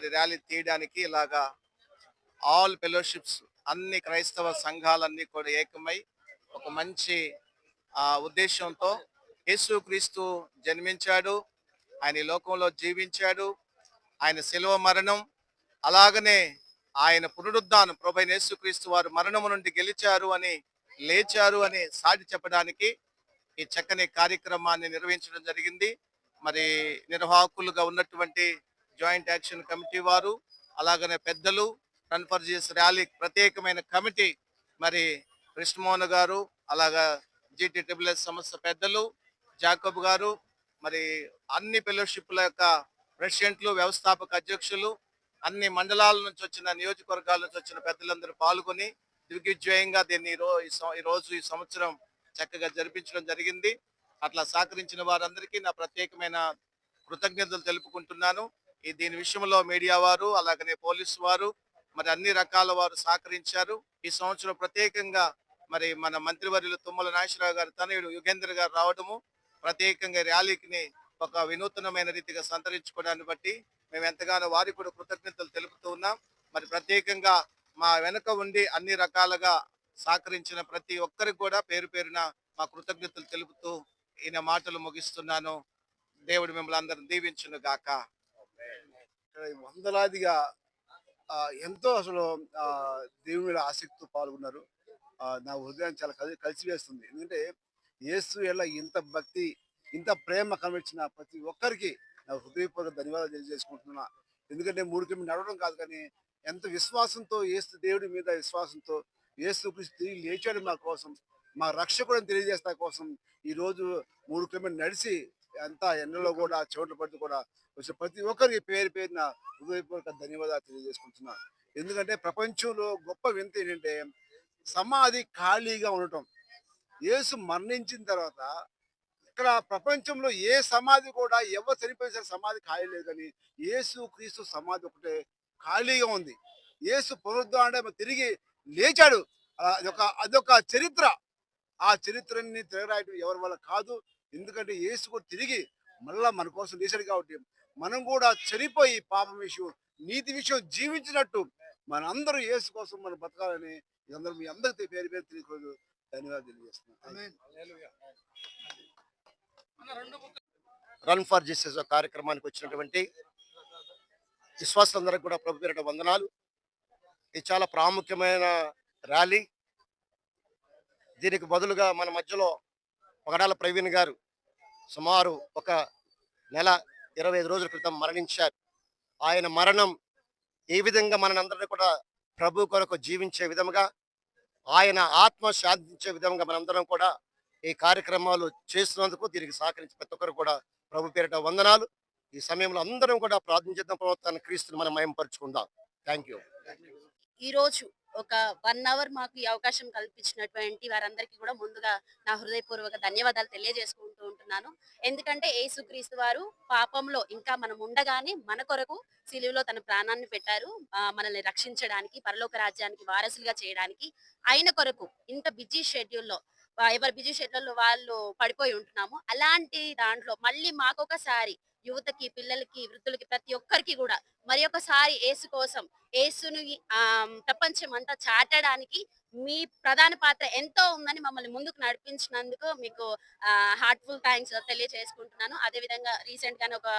మరి ర్యాలీ తీయడానికి ఇలాగా ఆల్ ఫెలోషిప్స్ అన్ని క్రైస్తవ సంఘాలన్నీ కూడా ఏకమై ఒక మంచి ఉద్దేశంతో యేసుక్రీస్తు జన్మించాడు. ఆయన ఈ లోకంలో జీవించాడు. ఆయన శిలువ మరణం అలాగనే ఆయన పునరుద్ధానం ప్రభు యేసుక్రీస్తు వారు మరణము నుండి గెలిచారు అని లేచారు అని సాటి చెప్పడానికి ఈ చక్కని కార్యక్రమాన్ని నిర్వహించడం జరిగింది. మరి నిర్వాహకులుగా ఉన్నటువంటి జాయింట్ యాక్షన్ కమిటీ వారు అలాగనే పెద్దలు రన్ ఫర్ జీఎస్ ర్యాలీ ప్రత్యేకమైన కమిటీ మరి కృష్ణమోహన్ గారు అలాగా జీటీ ట్రిబుల్ఎస్ సంస్థ పెద్దలు జాకబ్ గారు మరి అన్ని ఫెలోషిప్ల యొక్క ప్రెసిడెంట్లు వ్యవస్థాపక అధ్యక్షులు అన్ని మండలాల నుంచి వచ్చిన నియోజకవర్గాల నుంచి వచ్చిన పెద్దలందరూ పాల్గొని దిగ్విజయంగా దీన్ని ఈ ఈ రోజు ఈ సంవత్సరం చక్కగా జరిపించడం జరిగింది. అట్లా సహకరించిన వారందరికీ నా ప్రత్యేకమైన కృతజ్ఞతలు తెలుపుకుంటున్నాను. ఈ దీని విషయంలో మీడియా వారు అలాగనే పోలీసు వారు మరి అన్ని రకాల వారు సహకరించారు. ఈ సంవత్సరం ప్రత్యేకంగా మరి మన మంత్రివర్యులు తుమ్మల నాగేశ్వరరావు గారు తనయుడు యుగేంద్ర గారు రావడము ప్రత్యేకంగా ర్యాలీకి ఒక వినూతనమైన రీతిగా సంతరించుకోవడాన్ని బట్టి మేము ఎంతగానో వారికి కూడా కృతజ్ఞతలు తెలుపుతూ ఉన్నాం. మరి ప్రత్యేకంగా మా వెనుక ఉండి అన్ని రకాలుగా సహకరించిన ప్రతి ఒక్కరికి కూడా పేరు పేరున మా కృతజ్ఞతలు తెలుపుతూ ఈయన మాటలు ముగిస్తున్నాను. దేవుడు మిమ్మల్ని అందరిని దీవించును గాక వందలాదిగా ఎంతో అసలు దేవుని మీద ఆసక్తితో పాల్గొన్నారు. నా హృదయాన్ని చాలా కలి కలిసివేస్తుంది. ఎందుకంటే యేసు ఎలా ఇంత భక్తి ఇంత ప్రేమ కనిపించిన ప్రతి ఒక్కరికి నా హృదయపూర్వక ధన్యవాదాలు తెలియజేసుకుంటున్నా. ఎందుకంటే మూడు కింద నడవడం కాదు కానీ ఎంత విశ్వాసంతో ఏసు దేవుడి మీద విశ్వాసంతో యేసు తిరిగి లేచాడు మా కోసం మా రక్షకుడిని తెలియజేస్తా కోసం ఈరోజు మూడు కిలోమీటర్ నడిచి అంతా ఎండలో కూడా చోట్ల పడుతూ కూడా వచ్చిన ప్రతి ఒక్కరికి పేరు పేరున హృదయపూర్వక ధన్యవాదాలు తెలియజేసుకుంటున్నా. ఎందుకంటే ప్రపంచంలో గొప్ప వింత ఏంటంటే సమాధి ఖాళీగా ఉండటం. యేసు మరణించిన తర్వాత ఇక్కడ ప్రపంచంలో ఏ సమాధి కూడా ఎవరు చనిపోయిన సమాధి ఖాళీ లేదు కానీ యేసు క్రీస్తు సమాధి ఒకటే ఖాళీగా ఉంది. యేసు పునరుద్ధరణ తిరిగి లేచాడు. అదొక అదొక చరిత్ర. ఆ చరిత్రని తిరగరాయటం ఎవరి వల్ల కాదు. ఎందుకంటే కూడా తిరిగి మళ్ళా మన కోసం లేచాడు కాబట్టి మనం కూడా చనిపోయి పాపం విషయం నీతి విషయం జీవించినట్టు మనందరూ యేసు కోసం మనం బతకాలని అందరూ మీ అందరికీ పేరు పేరు తెలియకూడదు ధన్యవాదాలు తెలియజేస్తున్నాను. రన్ ఫర్ జీసస్ కార్యక్రమానికి వచ్చినటువంటి విశ్వాసులందరికీ కూడా ప్రభు పేరిట వందనాలు. ఇది చాలా ప్రాముఖ్యమైన ర్యాలీ. దీనికి బదులుగా మన మధ్యలో పగడాల ప్రవీణ్ గారు సుమారు ఒక నెల ఇరవై ఐదు రోజుల క్రితం మరణించారు. ఆయన మరణం ఏ విధంగా మనందరినీ కూడా ప్రభు కొరకు జీవించే విధముగా ఆయన ఆత్మ శాంతించే విధంగా మనందరం కూడా ఈ కార్యక్రమాలు చేస్తున్నందుకు దీనికి సహకరించి ప్రతి ఒక్కరు కూడా ప్రభు పేరిట వందనాలు. ఈ సమయంలో అందరం కూడా ప్రార్థన చేద్దాం. ప్రవర్తన క్రీస్తుని మనం మయంపరుచుకుందాం థ్యాంక్ యూ ఈరోజు ఒక వన్ అవర్ మాకు ఈ అవకాశం కల్పించినటువంటి వారందరికీ కూడా ముందుగా నా హృదయపూర్వక ధన్యవాదాలు తెలియజేసుకుంటూ ఉంటున్నాను. ఎందుకంటే ఏసుక్రీస్తు వారు పాపంలో ఇంకా మనం ఉండగానే మన కొరకు సిలువులో తన ప్రాణాన్ని పెట్టారు. మనల్ని రక్షించడానికి పరలోక రాజ్యానికి వారసులుగా చేయడానికి ఆయన కొరకు ఇంత బిజీ షెడ్యూల్లో ఎవరి బిజీ షెడ్యూల్లో వాళ్ళు పడిపోయి ఉంటున్నాము. అలాంటి దాంట్లో మళ్ళీ మాకొకసారి యువతకి పిల్లలకి వృద్ధులకి ప్రతి ఒక్కరికి కూడా. మరి ఒకసారి యేసు కోసం ఏసుని ఆ ప్రపంచం అంతా చాటడానికి మీ ప్రధాన పాత్ర ఎంతో ఉందని మమ్మల్ని ముందుకు నడిపించినందుకు మీకు హార్ట్ఫుల్ థ్యాంక్స్ తెలియజేసుకుంటున్నాను అదే విధంగా రీసెంట్ గానే ఒక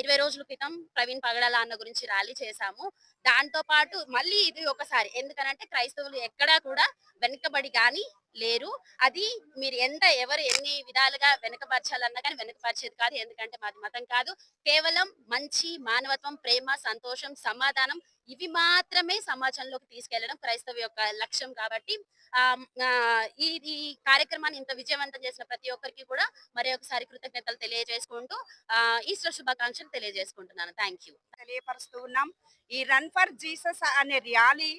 ఇరవై రోజుల క్రితం ప్రవీణ్ పగడాల అన్న గురించి ర్యాలీ చేశాము. దాంతో పాటు మళ్ళీ ఇది ఒకసారి ఎందుకనంటే క్రైస్తవులు ఎక్కడా కూడా వెనుకబడి కానీ లేరు. అది మీరు ఎంత ఎవరు ఎన్ని విధాలుగా వెనుకపరచాలన్నా కానీ వెనుకపరిచేది కాదు. ఎందుకంటే మాది మతం కాదు. కేవలం మంచి మానవత్వం ప్రేమ సంతోషం సమాధానం ఇవి మాత్రమే సమాజంలోకి తీసుకెళ్ళడం క్రైస్తవ యొక్క లక్ష్యం కాబట్టి ఈ ఈ కార్యక్రమాన్ని ఇంత విజయవంతం చేసిన ప్రతి ఒక్కరికి కూడా మరి ఒకసారి కృతజ్ఞతలు తెలియజేసుకుంటూ ఆ, ఈస్టర్ శుభాకాంక్షలు తెలియజేసుకుంటున్నాను. Thank you. తెలియపరుస్తూ ఉన్నాం. ఈ రన్ ఫర్ జీసస్ అనే ర్యాలీ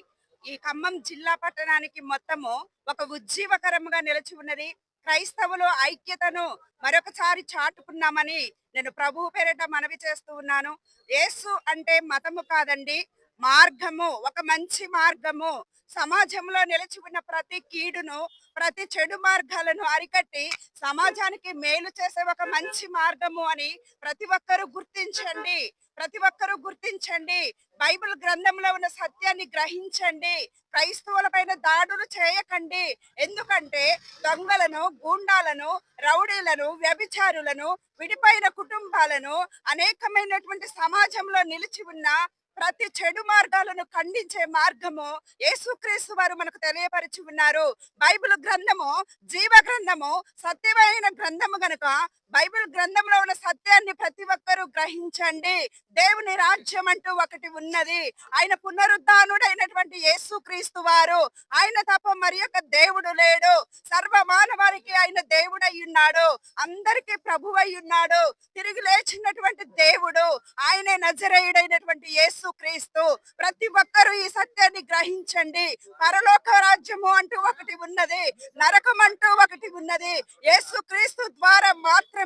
ఈ ఖమ్మం జిల్లా పట్టణానికి మొత్తము ఒక ఉజ్జీవకరంగా నిలిచి ఉన్నది. క్రైస్తవులు ఐక్యతను మరొకసారి చాటుకున్నామని నేను ప్రభు పేరిట మనవి చేస్తూ ఉన్నాను. యేసు అంటే మతము కాదండి మార్గము ఒక మంచి మార్గము. సమాజంలో నిలిచి ఉన్న ప్రతి కీడును ప్రతి చెడు మార్గాలను అరికట్టి సమాజానికి మేలు చేసే ఒక మంచి మార్గము అని ప్రతి ఒక్కరూ గుర్తించండి. ప్రతి ఒక్కరూ గుర్తించండి. బైబిల్ గ్రంథంలో ఉన్న సత్యాన్ని గ్రహించండి. క్రైస్తవుల పైన దాడులు చేయకండి. ఎందుకంటే దొంగలను గూండాలను రౌడీలను వ్యభిచారులను విడిపోయిన కుటుంబాలను అనేకమైనటువంటి సమాజంలో నిలిచి ఉన్న ప్రతి చెడు మార్గాలను ఖండించే మార్గము యేసుక్రీస్తు వారు మనకు తెలియపరిచి ఉన్నారు. బైబిల్ గ్రంథము జీవ గ్రంథము సత్యమైన గ్రంథము గనుక బైబిల్ గ్రంథంలో ఉన్న సత్యాన్ని ప్రతి ఒక్కరూ గ్రహించండి. దేవుని రాజ్యం అంటూ ఒకటి ఉన్నది. ఆయన పునరుద్ధానుడైనటువంటి యేసుక్రీస్తు వారు. ఆయన తప్ప మరి యొక్క దేవుడు లేడు. సర్వ మానవానికి ఆయన దేవుడై ఉన్నాడు. అందరికీ ప్రభువై ఉన్నాడు. తిరిగి లేచినటువంటి దేవుడు ఆయనే నజరేయుడైనటువంటి యేసు క్రీస్తు. ప్రతి ఒక్కరూ ఈ సత్యాన్ని గ్రహించండి. పరలోక రాజ్యము అంటూ ఒకటి ఉన్నది. నరకం అంటూ ఒకటి ఉన్నది. యేసు క్రీస్తు ద్వారా మాత్రమే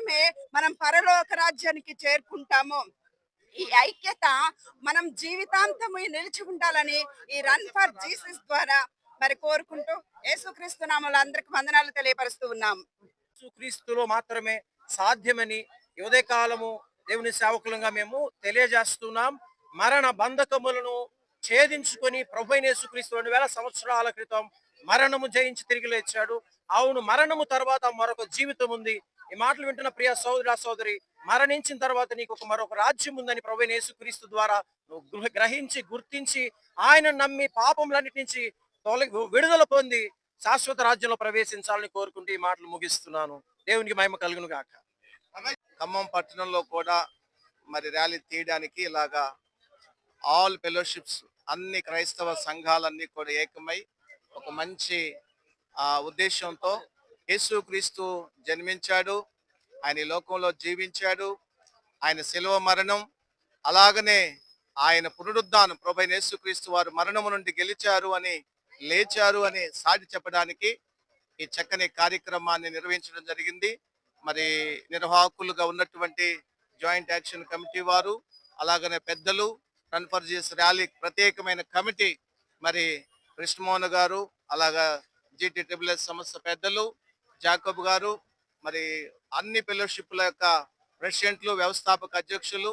మనం పరలోక రాజ్యానికి చేరుకుంటాము. ఈ ఐక్యత మనం జీవితాంతం నిలిచి ఉండాలని ఈ రన్ ఫర్ జీసస్ ద్వారా మరి కోరుకుంటూ యేసుక్రీస్తు నామలు అందరికి వందనాలు తెలియపరుస్తూ ఉన్నాం యేసుక్రీస్తులో మాత్రమే సాధ్యమని ఉదయకాలము దేవుని సేవకులంగా మేము తెలియజేస్తున్నాం. మరణ బంధకములను ఛేదించుకొని ప్రభు యేసుక్రీస్తు రెండు వేల సంవత్సరాల క్రితం మరణము జయించి తిరిగి లేచాడు. అవును మరణము తర్వాత మరొక జీవితం ఉంది ఈ మాటలు వింటున్న ప్రియ సోదర సోదరి మరణించిన తర్వాత నీకు ఒక మరొక రాజ్యం ఉందని ప్రభు యేసుక్రీస్తు ద్వారా నువ్వు గృహ- గ్రహించి గుర్తించి ఆయన నమ్మి పాపములన్నిటి నుంచి తొలగి విడుదల పొంది శాశ్వత రాజ్యంలో ప్రవేశించాలని కోరుకుంటూ ఈ మాటలు ముగిస్తున్నాను. దేవునికి మహిమ కలుగును గాక. ఖమ్మం పట్టణంలో కూడా మరి ర్యాలీ తీయడానికి ఇలాగా ఆల్ ఫెలోషిప్స్ అన్ని క్రైస్తవ సంఘాలన్నీ కూడా ఏకమై ఒక మంచి ఉద్దేశంతో యేసుక్రీస్తు జన్మించాడు. ఆయన లోకంలో జీవించాడు. ఆయన శిలువ మరణం. అలాగనే ఆయన పునరుద్ధానం ప్రభైన యేసుక్రీస్తు వారు మరణము నుండి గెలిచారు అని లేచారు అని సాటి చెప్పడానికి ఈ చక్కని కార్యక్రమాన్ని నిర్వహించడం జరిగింది. మరి నిర్వాహకులుగా ఉన్నటువంటి జాయింట్ యాక్షన్ కమిటీ వారు అలాగనే పెద్దలు కన్ఫర్ ర్యాలీ ప్రత్యేకమైన కమిటీ మరి కృష్ణమోహన్ గారు అలాగా జీటీ ట్రిబుల్ సంస్థ పెద్దలు జాకబ్ గారు మరి అన్ని ఫెలోషిప్ల యొక్క ప్రెసిడెంట్లు వ్యవస్థాపక అధ్యక్షులు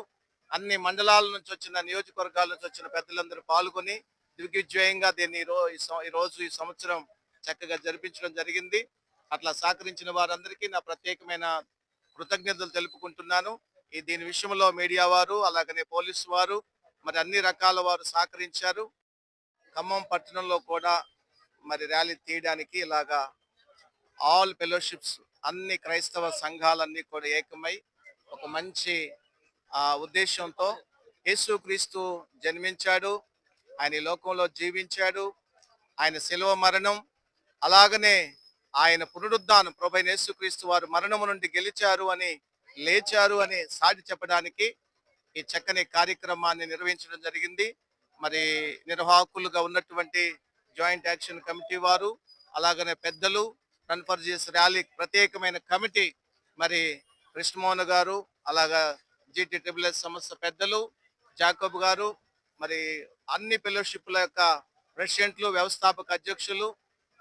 అన్ని మండలాల నుంచి వచ్చిన నియోజకవర్గాల నుంచి వచ్చిన పెద్దలందరూ పాల్గొని దిగ్విజయంగా దీన్ని ఈ ఈ రోజు ఈ సంవత్సరం చక్కగా జరిపించడం జరిగింది. అట్లా సహకరించిన వారందరికీ నా ప్రత్యేకమైన కృతజ్ఞతలు తెలుపుకుంటున్నాను. ఈ దీని విషయంలో మీడియా వారు అలాగనే పోలీసు వారు మరి అన్ని రకాల వారు సహకరించారు. ఖమ్మం పట్టణంలో కూడా మరి ర్యాలీ తీయడానికి ఇలాగా ఆల్ ఫెలోషిప్స్ అన్ని క్రైస్తవ సంఘాలన్నీ కూడా ఏకమై ఒక మంచి ఉద్దేశంతో యేసుక్రీస్తు జన్మించాడు ఆయన లోకంలో జీవించాడు ఆయన శిలువ మరణం అలాగనే ఆయన పునరుద్ధానం ప్రభైన యేసుక్రీస్తు వారు మరణము నుండి గెలిచారు అని లేచారు అని సాటి చెప్పడానికి ఈ చక్కని కార్యక్రమాన్ని నిర్వహించడం జరిగింది. మరి నిర్వాహకులుగా ఉన్నటువంటి జాయింట్ యాక్షన్ కమిటీ వారు అలాగనే పెద్దలు రన్ ఫర్ జీసస్ ర్యాలీ ప్రత్యేకమైన కమిటీ మరి కృష్ణమోహన్ గారు అలాగా జీటీ ట్రిపుల్ ఎస్ సంస్థ పెద్దలు జాకబ్ గారు మరి అన్ని ఫెలోషిప్ల యొక్క ప్రెసిడెంట్లు వ్యవస్థాపక అధ్యక్షులు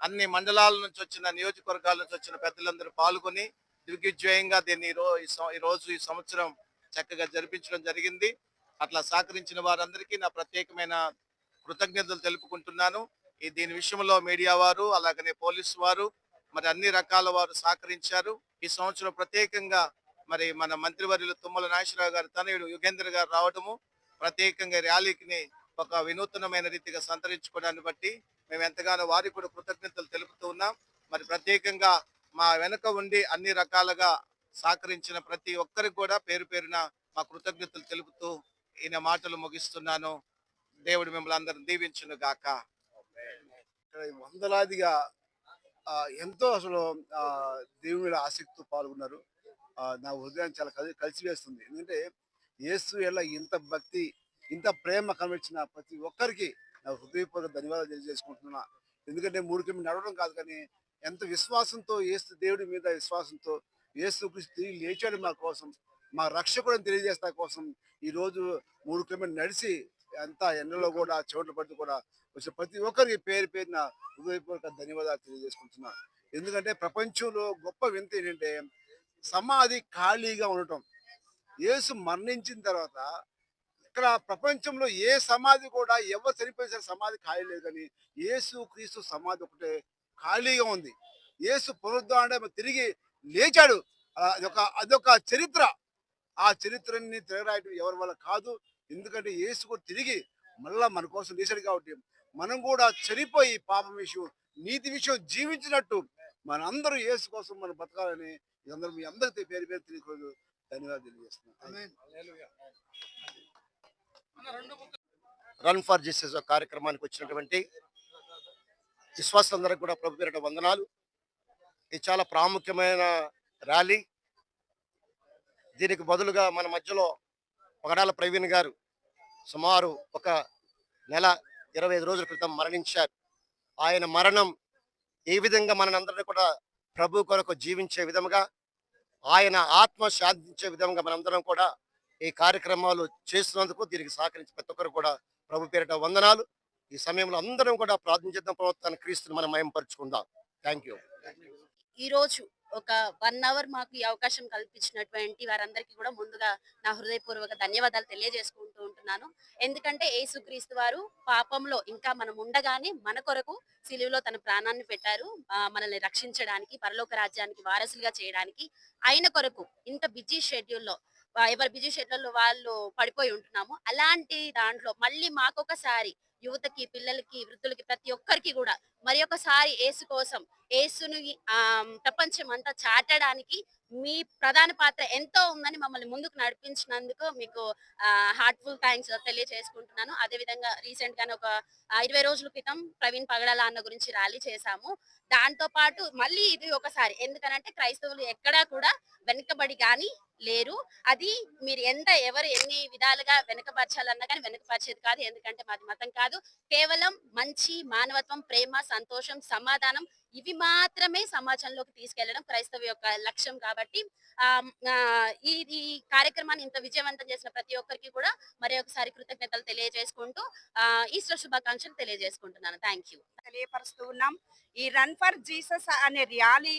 అన్ని మండలాల నుంచి వచ్చిన నియోజకవర్గాల నుంచి వచ్చిన పెద్దలందరూ పాల్గొని దిగ్విజయంగా దీన్ని ఈ ఈ ఈ రోజు ఈ సంవత్సరం చక్కగా జరిపించడం జరిగింది. అట్లా సహకరించిన వారందరికీ నా ప్రత్యేకమైన కృతజ్ఞతలు తెలుపుకుంటున్నాను. ఈ దీని విషయంలో మీడియా వారు అలాగనే పోలీసు వారు మరి అన్ని రకాల వారు సహకరించారు. ఈ సంవత్సరం ప్రత్యేకంగా మరి మన మంత్రివర్యులు తుమ్మల నాగేశ్వరరావు గారు తనయుడు యుగేంద్ర గారు రావడము ప్రత్యేకంగా ర్యాలీకి ఒక వినూత్నమైన రీతిగా సంతరించుకోవడాన్ని బట్టి మేము ఎంతగానో వారికి కూడా కృతజ్ఞతలు తెలుపుతూ ఉన్నాం. మరి ప్రత్యేకంగా మా వెనుక ఉండి అన్ని రకాలుగా సహకరించిన ప్రతి ఒక్కరికి కూడా పేరు పేరున మా కృతజ్ఞతలు తెలుపుతూ ఈయన మాటలు ముగిస్తున్నాను. దేవుడు మిమ్మల్ని అందరిని దీవించును గాక ఇక్కడ వందలాదిగా ఎంతో అసలు దేవుని మీద ఆసక్తితో పాల్గొన్నారు. నా హృదయం చాలా కలి కలిసివేస్తుంది. ఎందుకంటే యేసు ఎలా ఇంత భక్తి ఇంత ప్రేమ కనిపించిన ప్రతి ఒక్కరికి నా హృదయపూర్వక ధన్యవాదాలు తెలియజేసుకుంటున్నా. ఎందుకంటే మూడు కిలోమీటర్ నడవడం కాదు కానీ ఎంత విశ్వాసంతో ఏసు దేవుడి మీద విశ్వాసంతో ఏసు తిరిగి లేచాడు మా కోసం మా రక్షకుడిని తెలియజేస్తా కోసం ఈరోజు మూడు కిలోమీటర్ నడిచి ఎంత ఎండలో కూడా చోట్ల పడుతూ కూడా వచ్చిన ప్రతి ఒక్కరికి పేరు పేరున హృదయపూర్వక ధన్యవాదాలు తెలియజేసుకుంటున్నా. ఎందుకంటే ప్రపంచంలో గొప్ప వింత ఏంటంటే సమాధి ఖాళీగా ఉండటం. యేసు మరణించిన తర్వాత ఇక్కడ ప్రపంచంలో ఏ సమాధి కూడా ఎవరు చనిపోయిన సమాధి ఖాళీ లేదు కానీ యేసు క్రీస్తు సమాధి ఒకటే ఖాళీగా ఉంది. యేసు పునరుద్ధరణ తిరిగి లేచాడు. అదొక అదొక చరిత్ర. ఆ చరిత్రని తిరగరాయటం ఎవరి వల్ల కాదు. ఎందుకంటే యేసు కూడా తిరిగి మళ్ళా మన కోసం లేచాడు కాబట్టి మనం కూడా చనిపోయి పాపం విషయం నీతి విషయం జీవించినట్టు మనందరూ యేసు కోసం మనం బతకాలని అందరూ మీ అందరికీ పేరు పేరు తెలియకూడదు ధన్యవాదాలు తెలియజేస్తున్నాను. రన్ ఫర్ జీసస్ కార్యక్రమానికి వచ్చినటువంటి విశ్వాసులందరికీ కూడా ప్రభు పేరిట వందనాలు. ఇది చాలా ప్రాముఖ్యమైన ర్యాలీ. దీనికి బదులుగా మన మధ్యలో పగడాల ప్రవీణ్ గారు సుమారు ఒక నెల ఇరవై ఐదు రోజుల క్రితం మరణించారు. ఆయన మరణం ఏ విధంగా మనందరినీ కూడా ప్రభు కొరకు జీవించే విధముగా ఆయన ఆత్మ శాంతించే విధంగా మనందరం కూడా ఈ కార్యక్రమాలు చేస్తున్నందుకు దీనికి సహకరించి ప్రతి ఒక్కరు కూడా ప్రభు పేరిట వందనాలు. ఈ సమయంలో అందరం కూడా ప్రార్థన చేద్దాం. ప్రవర్తన క్రీస్తుని మనం మయంపరుచుకుందాం థ్యాంక్ యూ. ఈరోజు ఒక వన్ అవర్ మాకు ఈ అవకాశం కల్పించినటువంటి వారందరికీ కూడా ముందుగా నా హృదయపూర్వక ధన్యవాదాలు తెలియజేసుకుంటూ ఉంటున్నాను. ఎందుకంటే ఏసుక్రీస్తు వారు పాపంలో ఇంకా మనం ఉండగానే మన కొరకు సిలువులో తన ప్రాణాన్ని పెట్టారు. మనల్ని రక్షించడానికి పరలోక రాజ్యానికి వారసులుగా చేయడానికి ఆయన కొరకు ఇంత బిజీ షెడ్యూల్లో ఎవరి బిజీ షెడ్యూల్లో వాళ్ళు పడిపోయి ఉంటున్నాము. అలాంటి దాంట్లో మళ్ళీ మాకొకసారి యువతకి పిల్లలకి వృద్ధులకి ప్రతి ఒక్కరికి కూడా మరి ఒకసారి యేసు కోసం ఏసుని ఆ ప్రపంచం అంతా చాటడానికి మీ ప్రధాన పాత్ర ఎంతో ఉందని మమ్మల్ని ముందుకు నడిపించినందుకు మీకు హార్ట్ఫుల్ థ్యాంక్స్ తెలియజేసుకుంటున్నాను అదే విధంగా రీసెంట్ గానే ఒక ఇరవై రోజుల క్రితం ప్రవీణ్ పగడాల అన్న గురించి ర్యాలీ చేశాము. దాంతో పాటు మళ్ళీ ఇది ఒకసారి ఎందుకనంటే క్రైస్తవులు ఎక్కడా కూడా వెనుకబడి కానీ లేరు. అది మీరు ఎంత ఎవరు ఎన్ని విధాలుగా వెనుకపరచాలన్నా కానీ వెనుకపరిచేది కాదు. ఎందుకంటే మాది మతం కాదు. కేవలం మంచి మానవత్వం ప్రేమ సంతోషం సమాధానం ఇవి మాత్రమే సమాజంలోకి తీసుకెళ్ళడం క్రైస్తవ యొక్క లక్ష్యం కాబట్టి ఆ ఈ ఈ కార్యక్రమాన్ని ఇంత విజయవంతం చేసిన ప్రతి ఒక్కరికి కూడా మరి ఒకసారి కృతజ్ఞతలు తెలియజేసుకుంటూ ఆ ఈస్టర్ శుభాకాంక్షలు తెలియజేసుకుంటున్నాను. థ్యాంక్ యూ తెలియపరుస్తూ ఉన్నాం. ఈ రన్ ఫర్ జీసస్ అనే ర్యాలీ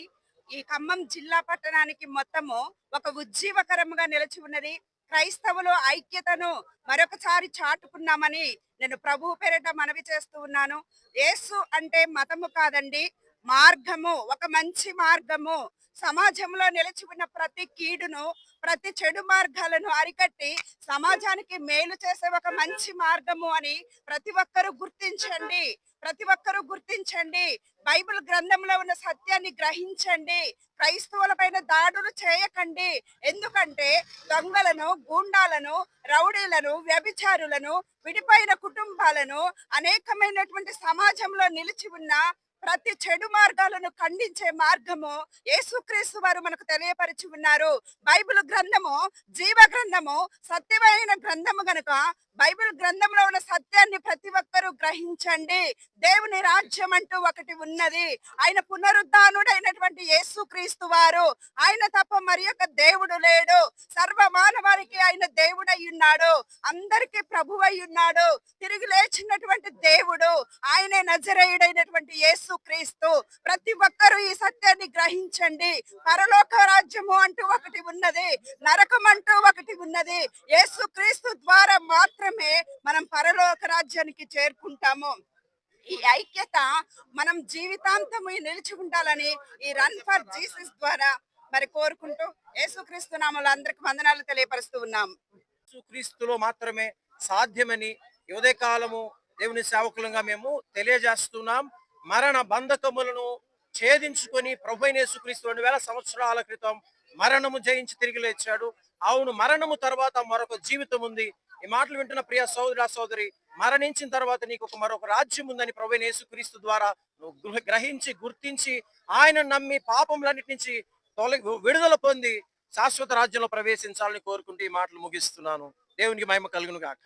ఈ ఖమ్మం జిల్లా పట్టణానికి మొత్తము ఒక ఉజ్జీవకరంగా నిలిచి ఉన్నది. క్రైస్తవులు ఐక్యతను మరొకసారి చాటుకున్నామని నేను ప్రభు పేరిట మనవి చేస్తూ ఉన్నాను. యేసు అంటే మతము కాదండి మార్గము ఒక మంచి మార్గము. సమాజంలో నిలిచి ఉన్న ప్రతి కీడును ప్రతి చెడు మార్గాలను అరికట్టి సమాజానికి మేలు చేసే ఒక మంచి మార్గము అని ప్రతి ఒక్కరూ గుర్తించండి. ప్రతి ఒక్కరూ గుర్తించండి. బైబిల్ గ్రంథంలో ఉన్న సత్యాన్ని గ్రహించండి. క్రైస్తవుల పైన దాడులు చేయకండి. ఎందుకంటే దొంగలను గూండాలను రౌడీలను వ్యభిచారులను విడిపోయిన కుటుంబాలను అనేకమైనటువంటి సమాజంలో నిలిచి ఉన్న ప్రతి చెడు మార్గాలను ఖండించే మార్గము యేసుక్రీస్తు వారు మనకు తెలియపరిచి ఉన్నారు. బైబిల్ గ్రంథము జీవ గ్రంథము సత్యమైన గ్రంథము గనుక బైబిల్ గ్రంథంలో ఉన్న సత్యాన్ని ప్రతి ఒక్కరూ గ్రహించండి. దేవుని రాజ్యం అంటూ ఒకటి ఉన్నది. ఆయన పునరుద్ధానుడైనటువంటి యేసుక్రీస్తు వారు. ఆయన తప్ప మరి యొక్క దేవుడు లేడు. సర్వ మానవానికి ఆయన దేవుడై ఉన్నాడు. అందరికీ ప్రభువై ఉన్నాడు. తిరిగి లేచినటువంటి దేవుడు ఆయనే నజరేయుడైనటువంటి యేసుక్రీస్తు ప్రతి ఒక్కరూ ఈ సత్యాన్ని గ్రహించండి. పరలోక రాజ్యము అంటూ ఒకటి ఉన్నది. నరకం అంటూ ఒకటి ఉన్నది. యేసుక్రీస్తు ద్వారా మాత్రం మాత్రమే మనం పరలోక రాజ్యానికి చేరుకుంటాము. ఈ ఐక్యత మనం జీవితాంతము నిలిచి ఉండాలని ఈ రన్ ఫర్ జీసస్ ద్వారా మరి కోరుకుంటూ యేసుక్రీస్తు నామలు అందరికి వందనాలు తెలియపరుస్తూ ఉన్నాం. యేసుక్రీస్తులో మాత్రమే సాధ్యమని ఉదయకాలము దేవుని సేవకులంగా మేము తెలియజేస్తున్నాం. మరణ బంధకములను ఛేదించుకొని ప్రభు యేసుక్రీస్తు రెండు వేల సంవత్సరాల క్రితం మరణము జయించి తిరిగి లేచాడు. అవును మరణము తర్వాత మరొక జీవితం ఉంది ఈ మాటలు వింటున్న ప్రియ సోదర సోదరి మరణించిన తర్వాత నీకు ఒక మరొక రాజ్యం ఉందని ప్రభు యేసుక్రీస్తు ద్వారా నువ్వు గ్రహించి గుర్తించి ఆయన నమ్మి పాపములన్నిటి నుంచి తొలగి విడుదల పొంది శాశ్వత రాజ్యంలో ప్రవేశించాలని కోరుకుంటూ ఈ మాటలు ముగిస్తున్నాను. దేవునికి మహిమ కలుగును గాక.